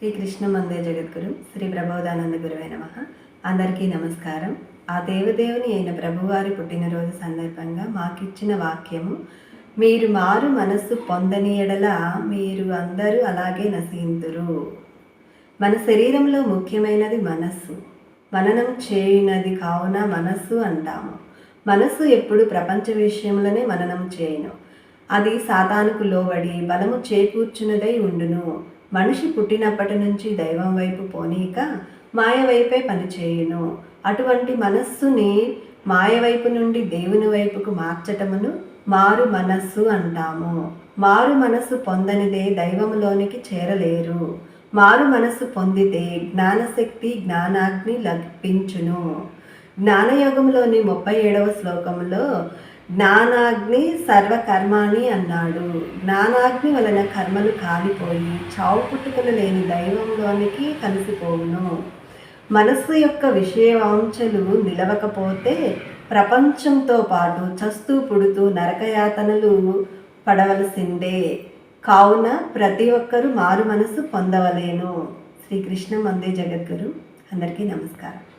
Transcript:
శ్రీ కృష్ణ మందే జగద్గురు శ్రీ ప్రబోధానంద గురువే నమ. అందరికీ నమస్కారం. ఆ దేవదేవుని అయిన ప్రభువారి పుట్టినరోజు సందర్భంగా మాకిచ్చిన వాక్యము మీరు మారు మనస్సు పొందని ఎడల మీరు అందరూ అలాగే నశింతురు. మన శరీరంలో ముఖ్యమైనది మనస్సు. మననం చేయునది కావున మనస్సు అంటాము. మనస్సు ఎప్పుడు ప్రపంచ విషయంలోనే మననం చేయను. అది సాతానుకు లోబడి బలము చేకూర్చున్నదై ఉండును. మనిషి పుట్టినప్పటి నుంచి దైవం వైపు పోనీక మాయ వైపే పనిచేయును. అటువంటి మనస్సుని మాయ వైపు నుండి దేవుని వైపుకు మార్చటమును మారు మనస్సు అంటాము. మారు మనస్సు పొందనిదే దైవములోనికి చేరలేరు. మారు మనస్సు పొందితే జ్ఞానశక్తి జ్ఞానాగ్ని లభించును. జ్ఞానయోగంలోని ముప్పై ఏడవ శ్లోకంలో జ్ఞానాగ్ని సర్వకర్మాణి అన్నాడు. జ్ఞానాగ్ని వలన కర్మలు కాలిపోయి చావు పుట్టుకలు లేని దైవంలోనికి కలిసిపోవును. మనస్సు యొక్క విషయవాంఛలు నిలవకపోతే ప్రపంచంతో పాటు చస్తూ పుడుతూ నరకయాతనలు పడవలసిందే. కావున ప్రతి ఒక్కరూ మారు మనసు పొందవలేను. శ్రీకృష్ణ మందే జగద్గురు. అందరికీ నమస్కారం.